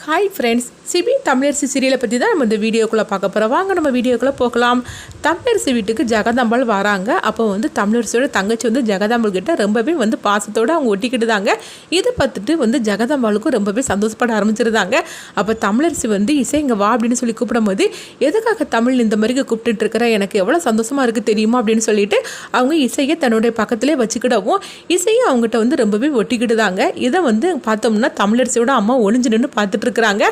Hi friends CP Tamilarasi சீரியலை பற்றி தான் நம்ம இந்த வீடியோக்குள்ளே பார்க்க போகிறோம் வாங்க நம்ம வீடியோக்குள்ளே போகலாம். தமிழரசி வீட்டுக்கு ஜெகதாம்பாள் வராங்க. அப்போ வந்து தமிழரசியோட தங்கச்சி வந்து ஜெகதாம்பாள் கிட்ட ரொம்பவே வந்து பாசத்தோடு அவங்க ஒட்டிக்கிட்டுதாங்க. இதை பார்த்துட்டு வந்து ஜெகதாம்பாளுக்கும் ரொம்பவே சந்தோஷப்பட ஆரம்பிச்சிருந்தாங்க. அப்போ தமிழரசி வந்து இசை இங்கே வா அப்படின்னு சொல்லி கூப்பிடும்போது எதுக்காக தமிழ் இந்த மாதிரி கூப்பிட்டுட்டு இருக்கிற? எனக்கு எவ்வளோ சந்தோஷமாக இருக்குது தெரியுமா? அப்படின்னு சொல்லிட்டு அவங்க இசையை தன்னுடைய பக்கத்திலே வச்சுக்கிடவும் இசையும் அவங்ககிட்ட வந்து ரொம்பவே ஒட்டிக்கிட்டுதாங்க. இதை வந்து பார்த்தோம்னா தமிழரசியோட அம்மா ஒளிஞ்சு நின்று பார்த்துட்டு இருக்கிறாங்க.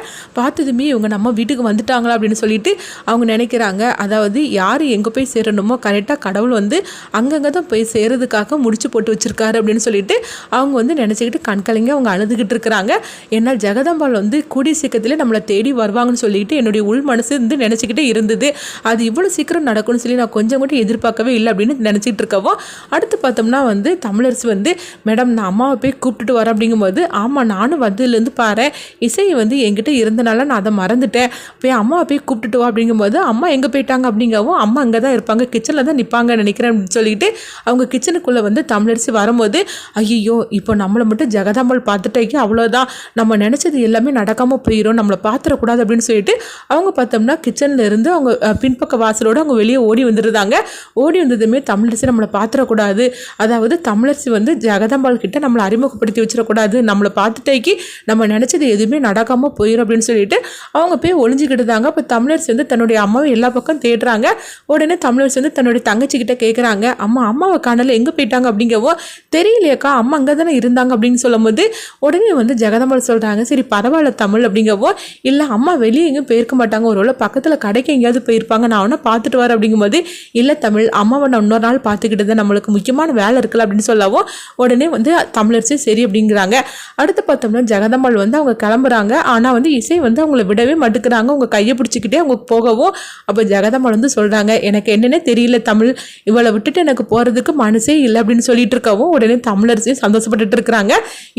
பார்த்ததுமே இவங்க நம்ம வீட்டுக்கு வந்துட்டாங்களா அப்படின்னு சொல்லிட்டு அவங்க நினைக்கிறாங்க. அதாவது யார் எங்கே போய் சேரணுமோ கரெக்டாக கடவுள் வந்து அங்கங்கே தான் போய் சேரதுக்காக முடிச்சு போட்டு வச்சுருக்காரு அப்படின்னு சொல்லிட்டு அவங்க வந்து நினச்சிக்கிட்டு கண்கலைங்க அவங்க அழுதுகிட்டு இருக்கிறாங்க. ஏன்னால் ஜெகதம்பாள் வந்து கூடிய சீக்கிரத்தில் நம்மளை தேடி வருவாங்கன்னு சொல்லிட்டு என்னுடைய உள் மனசு வந்து நினச்சிக்கிட்டே இருந்தது. அது இவ்வளோ சீக்கிரம் நடக்கும்னு சொல்லி நான் கொஞ்சம் கூட எதிர்பார்க்கவே இல்லை அப்படின்னு நினச்சிட்டு இருக்கவும் அடுத்து பார்த்தோம்னா வந்து தமிழரசு வந்து மேடம் நான் அம்மாவை போய் கூப்பிட்டுட்டு வரேன் அப்படிங்கும்போது ஆமாம் நானும் வந்ததுலேருந்து பாரு இசை வந்து என்கிட்ட இருந்தனால நான் அதை மறந்துட்டேன். போய் அம்மாவை போய் கூப்பிட்டுட்டு வா அப்படிங்கும்போது அம்மா எங்கே போயிட்டாங்க? அப்படிங்கவும் அம்மா அங்கே தான் இருப்பாங்க. கிச்சனில் தான் நிற்பாங்க நினைக்கிறேன். அப்படின்னு சொல்லிட்டு அவங்க கிச்சனுக்குள்ளே வந்து தமிழரிசி வரும்போது ஐயோ இப்போ நம்மளை மட்டும் ஜெகதாம்பாள் பார்த்துட்டேக்கி அவ்வளோதான் நம்ம நினச்சது எல்லாமே நடக்காமல் போயிடும் நம்மளை பார்த்துடக்கூடாது. அப்படின்னு சொல்லிட்டு அவங்க பார்த்தோம்னா கிச்சனில் இருந்து அவங்க பின்பக்க வாசலோடு அவங்க வெளியே ஓடி வந்துருந்தாங்க ஓடி வந்ததுமே தமிழரசி நம்மளை பார்த்துடக்கூடாது. அதாவது தமிழரசி வந்து ஜெகதாம்பாள் கிட்ட நம்மளை அறிமுகப்படுத்தி வச்சிடக்கூடாது. நம்மளை பார்த்துட்டேக்கி நம்ம நினச்சது எதுவுமே நடக்காமல் போயிடும் அப்படின்னு சொல்லிட்டு அவங்க போய் ஒளிஞ்சிக்கிட்டுதாங்க. அப்போ தமிழர் வந்து தன்னுடைய அம்மாவை எல்லா பக்கம் தேடுறாங்க. உடனே தமிழர்ஸ் வந்து தன்னுடைய தங்கச்சிக்கிட்ட கேட்குறாங்க அம்மா அம்மாவை காணல எங்கே போயிட்டாங்க அப்படிங்கவோ தெரியலையேக்கா. அம்மா அங்கே தானே இருந்தாங்க அப்படின்னு சொல்லும்போது உடனே வந்து ஜெகதம்பாள் சொல்கிறாங்க சரி பரவாயில்ல தமிழ் அப்படிங்கவோ இல்லை அம்மா வெளியே எங்கேயும் போயிருக்க மாட்டாங்க. ஒரு வேளை பக்கத்தில் கடைக்கு எங்கேயாவது போயிருப்பாங்க. நான் அவனை பார்த்துட்டு வரேன். அப்படிங்கும்போது இல்லை தமிழ் அம்மாவை நான் இன்னொரு நாள் பார்த்துக்கிட்டு தான் நம்மளுக்கு முக்கியமான வேலை இருக்குல்ல. அப்படின்னு சொல்லவும் உடனே வந்து தமிழர்ஸே சரி அப்படிங்கிறாங்க. அடுத்து பார்த்தோம்னா ஜெகதம்பாள் வந்து அவங்க கிளம்புறாங்க. ஆனால் வந்து இசை வந்து அவங்கள விடவே மாட்டுக்கிறாங்க உங்கள் கையை பிடிச்சிக்கிட்டே அவங்க போகவும் அப்போ ஜெகதம்மாள் வந்து சொல்கிறாங்க எனக்கு என்னென்னே தெரியல தமிழ். இவளை விட்டுட்டு எனக்கு போகிறதுக்கு மனசே இல்லை அப்படின்னு சொல்லிட்டு இருக்கவும் உடனே தமிழரசையும் சந்தோஷப்பட்டுட்டு இருக்கிறாங்க.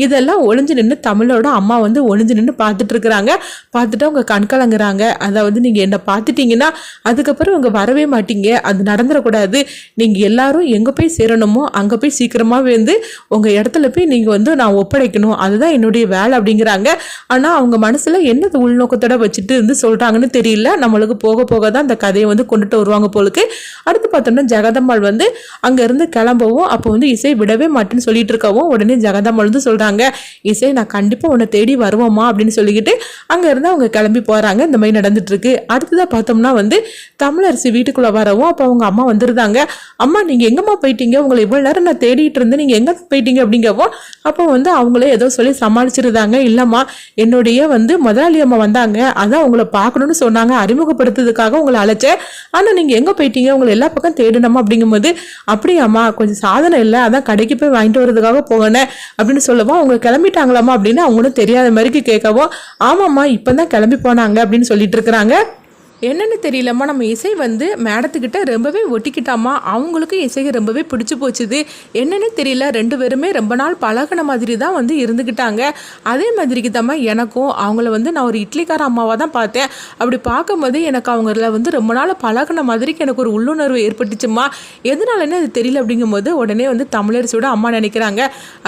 இதெல்லாம் ஒளிஞ்சு நின்று தமிழோட அம்மா வந்து ஒளிஞ்சு நின்று பார்த்துட்டு இருக்கிறாங்க. பார்த்துட்டு அவங்க கண்கலங்குறாங்க அதாவது நீங்கள் என்னை பார்த்துட்டீங்கன்னா அதுக்கப்புறம் அவங்க வரவே மாட்டீங்க. அது நடந்துடக்கூடாது நீங்கள் எல்லாரும் எங்கே போய் சேரணுமோ அங்கே போய் சீக்கிரமாக வந்து உங்கள் இடத்துல போய் நீங்கள் வந்து நான் ஒப்படைக்கணும். அதுதான் என்னுடைய வேலை அப்படிங்கிறாங்க. ஆனால் அவங்க மனசில் என்னது உள்நோக்கத்தோட வச்சுட்டு இருந்து சொல்கிறாங்கன்னு தெரியல. நம்மளுக்கு போக போக தான் அந்த கதையை வந்து கொண்டுட்டு வருவாங்க போலுக்கு. அடுத்து பார்த்தோம்னா ஜெகதம்மாள் வந்து அங்கேருந்து கிளம்பவும் அப்போ வந்து இசை விடவே மாட்டேன்னு சொல்லிட்டு இருக்கவும் உடனே ஜெகதம்மாள் வந்து சொல்கிறாங்க இசை நான் கண்டிப்பாக உன்னை தேடி வருவோமா அப்படின்னு சொல்லிக்கிட்டு அங்கேருந்து அவங்க கிளம்பி போகிறாங்க இந்த மாதிரி நடந்துட்டுருக்கு அடுத்ததாக பார்த்தோம்னா வந்து தமிழரசி வீட்டுக்குள்ளே வரவும் அப்போ அவங்க அம்மா வந்துருந்தாங்க. அம்மா நீங்கள் எங்கம்மா போயிட்டீங்க? உங்களை இவ்வளோ நேரம் நான் தேடிட்டு இருந்தேன். நீங்கள் எங்கே போயிட்டீங்க? அப்படிங்கவும் அப்போ வந்து அவங்களே ஏதோ சொல்லி சமாளிச்சிருந்தாங்க. இல்லைம்மா என்னுடைய வந்து முதலாளியம் அம்மா வந்தாங்க அதான் உங்களை பார்க்கணும்னு சொன்னாங்க அறிமுகப்படுத்துறதுக்காக உங்களை அழைச்சேன் ஆனால் நீங்கள் எங்கே போயிட்டீங்க? உங்களை எல்லா பக்கம் தேடணுமா? அப்படிங்கும்போது அப்படியாம்மா கொஞ்சம் சாதனை இல்லை. அதான் கடைக்கு போய் வாங்கிட்டு வரதுக்காக போகணேன் அப்படின்னு சொல்லவும் அவங்க கிளம்பிட்டாங்களாம்மா? அப்படின்னு அவங்களும் தெரியாத மாதிரிக்கு கேட்கவும் ஆமாம்மா இப்போ தான் கிளம்பி போனாங்க அப்படின்னு சொல்லிட்டு இருக்கிறாங்க. என்னென்னு தெரியலம்மா நம்ம இசை வந்து மேடத்துக்கிட்ட ரொம்பவே ஒட்டிக்கிட்டாமா அவங்களுக்கும் இசையை ரொம்பவே பிடிச்சி போச்சுது. என்னென்னு தெரியல ரெண்டு பேருமே ரொம்ப நாள் பழகின மாதிரி தான் வந்து இருந்துக்கிட்டாங்க அதே மாதிரிக்கு தாம்மா எனக்கும் அவங்கள வந்து நான் ஒரு இட்லிக்கார அம்மாவாக தான் பார்த்தேன். அப்படி பார்க்கும்போது எனக்கு அவங்கள வந்து ரொம்ப நாள் பழகின மாதிரிக்கு எனக்கு ஒரு உள்ளுணர்வு ஏற்பட்டுச்சுமா எதனாலன்னு அது தெரியல அப்படிங்கும்போது உடனே வந்து தமிழரசியோட அம்மா நினைக்கிறாங்க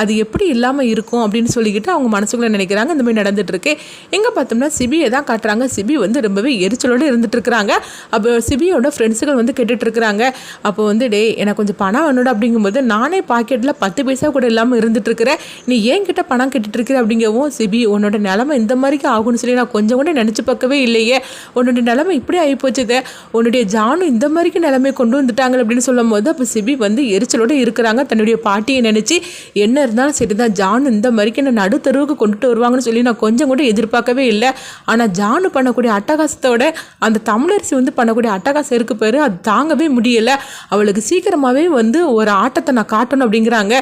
அது எப்படி இல்லாமல் இருக்கும்? அப்படின்னு சொல்லிக்கிட்டு அவங்க மனசுக்குள்ளே நினைக்கிறாங்க. இந்த மாதிரி நடந்துட்டு இருக்கு. எங்கே பார்த்தோம்னா சிபியை தான் காட்டுறாங்க. சிபி வந்து ரொம்பவே எரிச்சலோடு இருந்து இருக்கிறாங்க அப்போ சிபியோட ஃப்ரெண்ட்ஸுகள் வந்து கேட்டுட்டு இருக்கிறாங்க அப்போ வந்து டேய் எனக்கு கொஞ்சம் பணம் வேணும் அப்படிங்கும்போது நானே பாக்கெட்டில் பத்து பைசா கூட இல்லாமல் இருந்துட்டு இருக்கிறேன் நீ ஏன் கிட்ட பணம் கேட்டுட்டு இருக்கிற அப்படிங்கவும் சிபி உன்னோட நிலமை இந்த மாதிரிக்கு ஆகும்னு சொல்லி நான் கொஞ்சம் கூட நினச்சி பார்க்கவே இல்லையே. உன்னோட நிலமை இப்படி ஆகி போச்சுதே உன்னுடைய ஜானும் இந்த மாதிரிக்கு நிலைமை கொண்டு வந்துட்டாங்க அப்படின்னு சொல்லும் போது அப்போ சிபி வந்து எரிச்சலோடு இருக்கிறாங்க. தன்னுடைய பாட்டியை நினச்சி என்ன இருந்தாலும் சரிதான். ஜானு இந்த மாதிரிக்கு என்ன நடுத்தருவுக்கு கொண்டுட்டு வருவாங்கன்னு சொல்லி நான் கொஞ்சம் கூட எதிர்பார்க்கவே இல்லை. ஆனால் ஜானு பண்ணக்கூடிய அட்டகாசத்தோட அந்த அந்த தமிழரசி வந்து பண்ணக்கூடிய அட்டகாசம் இருக்கு பேர்? அது தாங்கவே முடியல. அவளுக்கு சீக்கிரமாகவே வந்து ஒரு ஆட்டத்தை நான் காட்டணும் அப்படிங்கிறாங்க.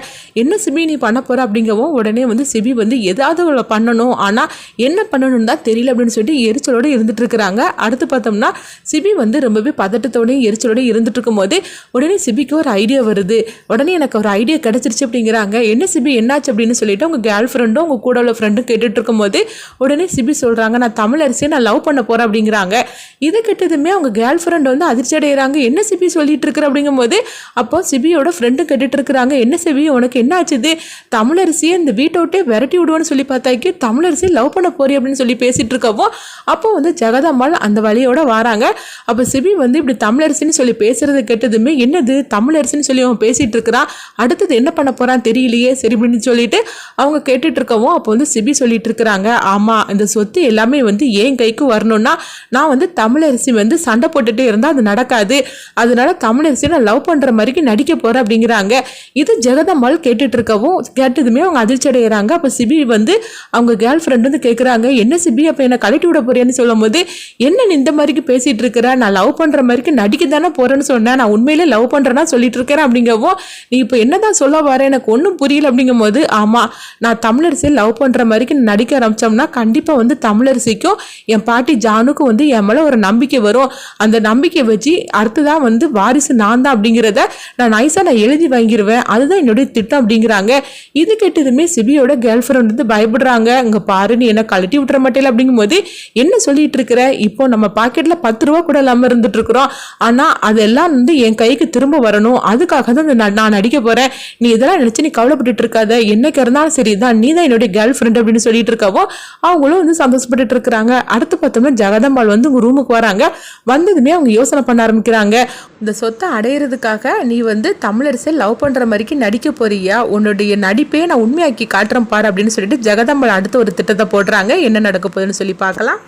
என்ன சிபி நீ பண்ண போகிற அப்படிங்கவும் உடனே வந்து சிபி வந்து ஏதாவது அவளை பண்ணணும். ஆனால் என்ன பண்ணணும் தான் தெரியல அப்படின்னு சொல்லிட்டு எரிச்சலோடு இருந்துட்டு இருக்கிறாங்க. அடுத்து பார்த்தோம்னா சிபி வந்து ரொம்பவே பதட்டத்தோடையும் எரிச்சலோடையும் இருந்துட்டு இருக்கும்போது உடனே சிபிக்கு ஒரு ஐடியா வருது. உடனே எனக்கு ஒரு ஐடியா கிடைச்சிருச்சு அப்படிங்கிறாங்க. என்ன சிபி என்னாச்சு அப்படின்னு சொல்லிட்டு உங்கள் கேர்ள் ஃப்ரெண்டும் உங்கள் கூட உள்ள ஃப்ரெண்டும் கேட்டுட்டு இருக்கும்போது உடனே சிபி சொல்கிறாங்க நான் தமிழரசியை நான் லவ் பண்ண போகிறேன் அப்படிங்கிறாங்க. இது கிட்டதுமே அவங்க கேர்ள் ஃப்ரெண்ட் வந்து அதிர்ச்சி அடைகிறாங்க என்ன சிபி சொல்லிட்டு இருக்கிற அப்படிங்கும்போது அப்போ சிபியோட ஃப்ரெண்டும் கேட்டுட்டு இருக்கிறாங்க என்ன சிபி உனக்கு என்ன ஆச்சுது தமிழரசியை இந்த வீட்டை விட்டே விரட்டி விடுவோன்னு சொல்லி பார்த்தாக்கி தமிழரசி லவ் பண்ண போறி அப்படின்னு சொல்லி பேசிட்டு இருக்கவும் அப்போ வந்து ஜெகதம்மாள் அந்த வழியோட வராங்க. அப்போ சிபி வந்து இப்படி தமிழரசின்னு சொல்லி பேசுறது கேட்டதுமே என்னது? தமிழரசின்னு சொல்லி அவன் பேசிட்டு இருக்கிறான் அடுத்தது என்ன பண்ண போறான் தெரியலையே சரி அப்படின்னு சொல்லிட்டு அவங்க கேட்டுட்டு இருக்கவும் அப்போ வந்து சிபி சொல்லிட்டு இருக்கிறாங்க ஆமா இந்த சொத்து எல்லாமே வந்து என் கைக்கு வரணும்னா நான் வந்து தமிழ் தமிழரசி வந்து சண்டை போட்டுட்டே இருந்தால் அது நடக்காது. அதனால தமிழரசி நான் லவ் பண்ணுற மாதிரிக்கு நடிக்க போகிறேன் அப்படிங்கிறாங்க. இது ஜெகதம்மாள் கேட்டுட்டு இருக்கவும் கேட்டதுமே அவங்க அதிர்ச்சி அடைகிறாங்க அப்போ சிபி வந்து அவங்க கேர்ள் ஃப்ரெண்ட் வந்து கேட்குறாங்க என்ன சிபி அப்போ என்னை கழட்டி விட போறேன்னு சொல்லும் போது என்ன நீ இந்த மாதிரிக்கு பேசிகிட்டு இருக்கிற நான் லவ் பண்ணுற மாதிரிக்கு நடிக்க தானே போகிறேன்னு சொன்னேன். நான் உண்மையிலே லவ் பண்ணுறேன்னா சொல்லிட்டு இருக்கிறேன் அப்படிங்கவும் நீ இப்போ என்னதான் சொல்ல வர? எனக்கு ஒன்றும் புரியல அப்படிங்கும்போது ஆமாம் நான் தமிழரசியை லவ் பண்ணுற மாதிரிக்கு நடிக்க ஆரம்பிச்சோம்னா கண்டிப்பாக வந்து தமிழரசிக்கும் என் பாட்டி ஜானுக்கும் வந்து என் மேலே ஒரு நம்பிக்கை வரும். அந்த நம்பிக்கை வச்சு அடுத்ததான் வந்து வாரிசு நான் தான் அப்படிங்கிறத நான் நைஸாக நான் எழுதி வாங்கிடுவேன் அதுதான் என்னுடைய திட்டம் அப்படிங்கிறாங்க. இது கேட்டதுமே சிபியோட கேர்ள் ஃப்ரெண்ட் வந்து பயப்படுறாங்க. அங்கே பாரு நீ என்ன கழட்டி விட்டுற மாட்டேல அப்படிங்கும்போது என்ன சொல்லிட்டு இருக்கிற? இப்போ நம்ம பாக்கெட்டில் பத்து ரூபா கூட இல்லாமல் இருந்துட்டு இருக்கிறோம். ஆனால் அதெல்லாம் வந்து என் கைக்கு திரும்ப வரணும். அதுக்காக தான் நான் நான் நடிக்க போகிறேன் நீ இதெல்லாம் நினச்சி நீ கவலைப்பட்டுட்டு இருக்காத. என்னைக்கு இருந்தாலும் சரி தான் நீ தான் என்னுடைய கேர்ள் ஃப்ரெண்ட் அப்படின்னு சொல்லிட்டு இருக்கவோ அவங்களும் வந்து சந்தோஷப்பட்டுட்டு இருக்கிறாங்க. அடுத்து பார்த்தோம்னா ஜெகதம்பாள் வந்து உங்க ரூமுக்கு வராங்க. வந்ததுமே அவங்க யோசனை பண்ண ஆரம்பிக்கிறாங்க. இந்த சொத்தை அடையிறதுக்காக நீ வந்து தமிழரசை லவ் பண்ணுற மாதிரிக்கு நடிக்க போறியா உன்னுடைய நடிப்பே நான் உண்மையாக்கி காட்டுறேன் பாரு அப்படின்னு சொல்லிட்டு ஜெகதம்பல் அடுத்து ஒரு திட்டத்தை போடுறாங்க. என்ன நடக்க போகுதுன்னு சொல்லி பார்க்கலாம்.